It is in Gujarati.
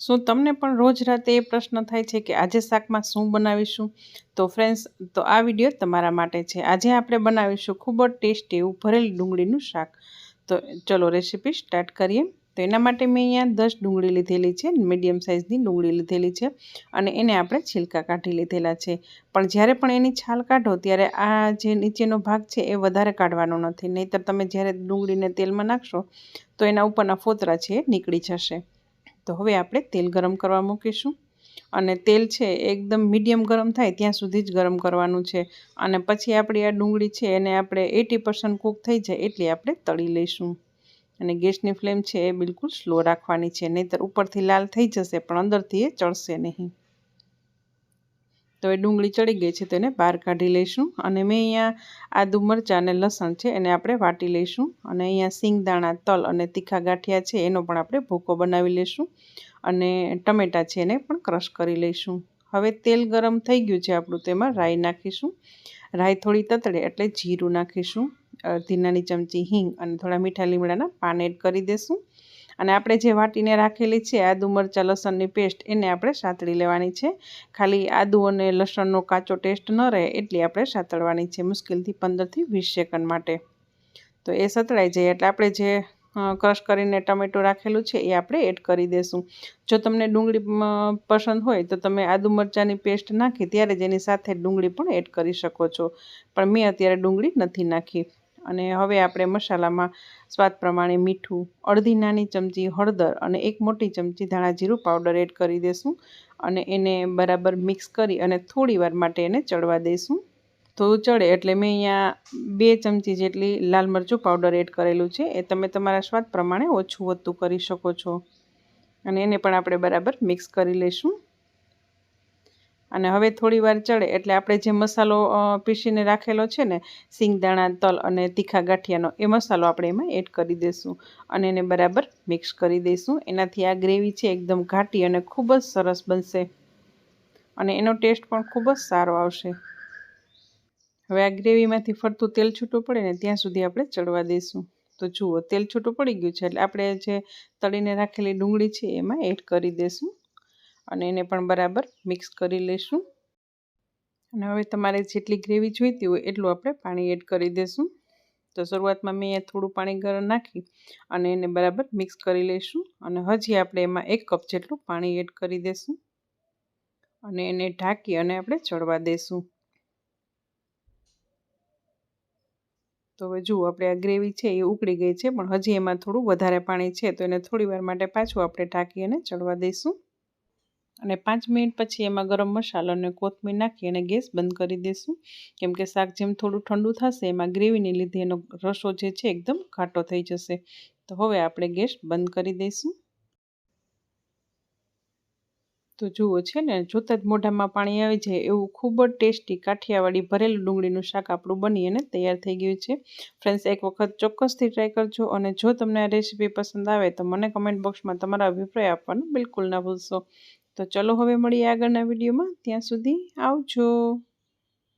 શું તમને પણ રોજ રાતે એ પ્રશ્ન થાય છે કે આજે શાકમાં શું બનાવીશું? તો ફ્રેન્ડ્સ તો આ વીડિયો તમારા માટે છે. આજે આપણે બનાવીશું ખૂબ જ ટેસ્ટી એવું ભરેલી ડુંગળીનું શાક. તો ચલો રેસીપી સ્ટાર્ટ કરીએ. તો એના માટે મેં અહીંયા દસ ડુંગળી લીધેલી છે મીડિયમ સાઇઝની ડુંગળી લીધેલી છે અને એને આપણે છિલકા કાઢી લીધેલા છે. પણ જ્યારે પણ એની છાલ કાઢો ત્યારે આ જે નીચેનો ભાગ છે એ વધારે કાઢવાનો નથી. નહીંતર તમે જ્યારે ડુંગળીને તેલમાં નાખશો તો એના ઉપરના ફોતરા છે એ નીકળી જશે. તો હવે આપણે તેલ ગરમ કરવા મૂકીશું. અને તેલ છે એકદમ મીડિયમ ગરમ થાય ત્યાં સુધી જ ગરમ કરવાનું છે. અને પછી આપણી આ ડુંગળી છે એને આપણે એટી પર્સન્ટ કૂક થઈ જાય એટલી આપણે તળી લઈશું. અને ગેસની ફ્લેમ છે એ બિલકુલ સ્લો રાખવાની છે, નહીંતર ઉપરથી લાલ થઈ જશે પણ અંદરથી એ ચડશે નહીં. તો એ ડુંગળી ચડી ગઈ છે તો એને બહાર કાઢી લઈશું. અને મેં અહીંયા આદુ મરચાં અને લસણ છે, એને આપણે વાટી લઈશું. અને અહીંયા સિંગદાણા, તલ અને તીખા ગાંઠિયા છે, એનો પણ આપણે ભૂકો બનાવી લઈશું. અને ટમેટાં છે, એને પણ ક્રશ કરી લઈશું. હવે તેલ ગરમ થઈ ગયું છે આપણું તેમાં રાઈ નાખીશું. રાઈ થોડી તતડે એટલે જીરું નાખીશું. અડધી નાની ચમચી, હિંગ અને થોડા મીઠા લીમડાના પાન એડ કરી દઈશું અને આપણે જે વાટીને રાખેલી છે આદુ મરચાં, લસણની પેસ્ટ, એને આપણે સાતળી લેવાની છે. ખાલી આદુ અને લસણનો કાચો ટેસ્ટ ન રહે એટલી આપણે સાતળવાની છે મુશ્કેલથી પંદરથી વીસ સેકન્ડ માટે. તો એ સતળાઈ જાય એટલે આપણે જે ક્રશ કરીને ટમેટું રાખેલું છે એ આપણે એડ કરી દઈશું જો તમને ડુંગળી પસંદ હોય તો તમે આદુ મરચાંની પેસ્ટ નાખી ત્યારે જ એની સાથે ડુંગળી પણ એડ કરી શકો છો. પણ મેં અત્યારે ડુંગળી નથી નાખી. અને હવે આપણે મસાલામાં સ્વાદ પ્રમાણે મીઠું, અડધી નાની ચમચી હળદર અને એક મોટી ચમચી ધાણા જીરું પાવડર એડ કરી દઈશું અને એને બરાબર મિક્સ કરી અને થોડીવાર માટે એને ચડવા દઈશું તો ચડે એટલે મેં અહીંયા બે ચમચી જેટલી લાલ મરચું પાવડર એડ કરેલું છે, એ તમે તમારા સ્વાદ પ્રમાણે ઓછું વધતું કરી શકો છો. અને એને પણ આપણે બરાબર મિક્સ કરી લઈશું અને હવે થોડી વાર ચડે એટલે આપણે જે મસાલો પીસીને રાખેલો છે ને, સિંગદાણા, તલ અને તીખા ગાંઠિયાનો, એ મસાલો આપણે એમાં એડ કરી દઈશું અને એને બરાબર મિક્સ કરી દઈશું એનાથી આ ગ્રેવી છે એકદમ ઘાટી અને ખૂબ જ સરસ બનશે. અને એનો ટેસ્ટ પણ ખૂબ જ સારો આવશે. હવે આ ગ્રેવીમાંથી ફરતું તેલ છૂટું પડે ને, ત્યાં સુધી આપણે ચડવા દઈશું તો જુઓ, તેલ છૂટું પડી ગયું છે એટલે આપણે જે તળીને રાખેલી ડુંગળી છે એમાં એડ કરી દઈશું અને એને પણ બરાબર મિક્સ કરી લઈશું. અને હવે તમારે જેટલી ગ્રેવી જોઈતી હોય એટલું આપણે પાણી એડ કરી દઈશું તો શરૂઆતમાં મેં થોડું પાણી ગરમ નાખી અને એને બરાબર મિક્સ કરી લઈશું. અને હજી આપણે એમાં એક કપ જેટલું પાણી એડ કરી દઈશું અને એને ઢાંકી અને આપણે ચડવા દઈશું તો હવે જુઓ, આપણે આ ગ્રેવી છે એ ઉકળી ગઈ છે, પણ હજી એમાં થોડું વધારે પાણી છે, તો એને થોડી વાર માટે પાછું આપણે ઢાંકી અને ચડવા દઈશું અને પાંચ મિનિટ પછી એમાં ગરમ મસાલો અને કોથમીર નાખી અને ગેસ બંધ કરી દઈશું કેમ કે શાક જેમ થોડું ઠંડુ થશે, એમાં ગ્રેવીને લીધે એનો રસો જે છે એકદમ ઘાટો થઈ જશે. તો હવે આપણે ગેસ બંધ કરી દઈશું. તો જુઓ છે ને, જોતાં જ મોઢામાં પાણી આવી જાય એવું ખૂબ જ ટેસ્ટી કાઠિયાવાડી ભરેલું ડુંગળીનું શાક આપણું બની અને તૈયાર થઈ ગયું છે. ફ્રેન્ડ્સ, એક વખત ચોક્કસથી ટ્રાય કરજો અને જો તમને આ રેસીપી પસંદ આવે તો મને કમેન્ટ બોક્સમાં તમારા અભિપ્રાય આપવાનું બિલકુલ ના ભૂલશો. તો ચલો હવે મળીએ આગળના વિડીયોમાં. ત્યાં સુધી આવજો.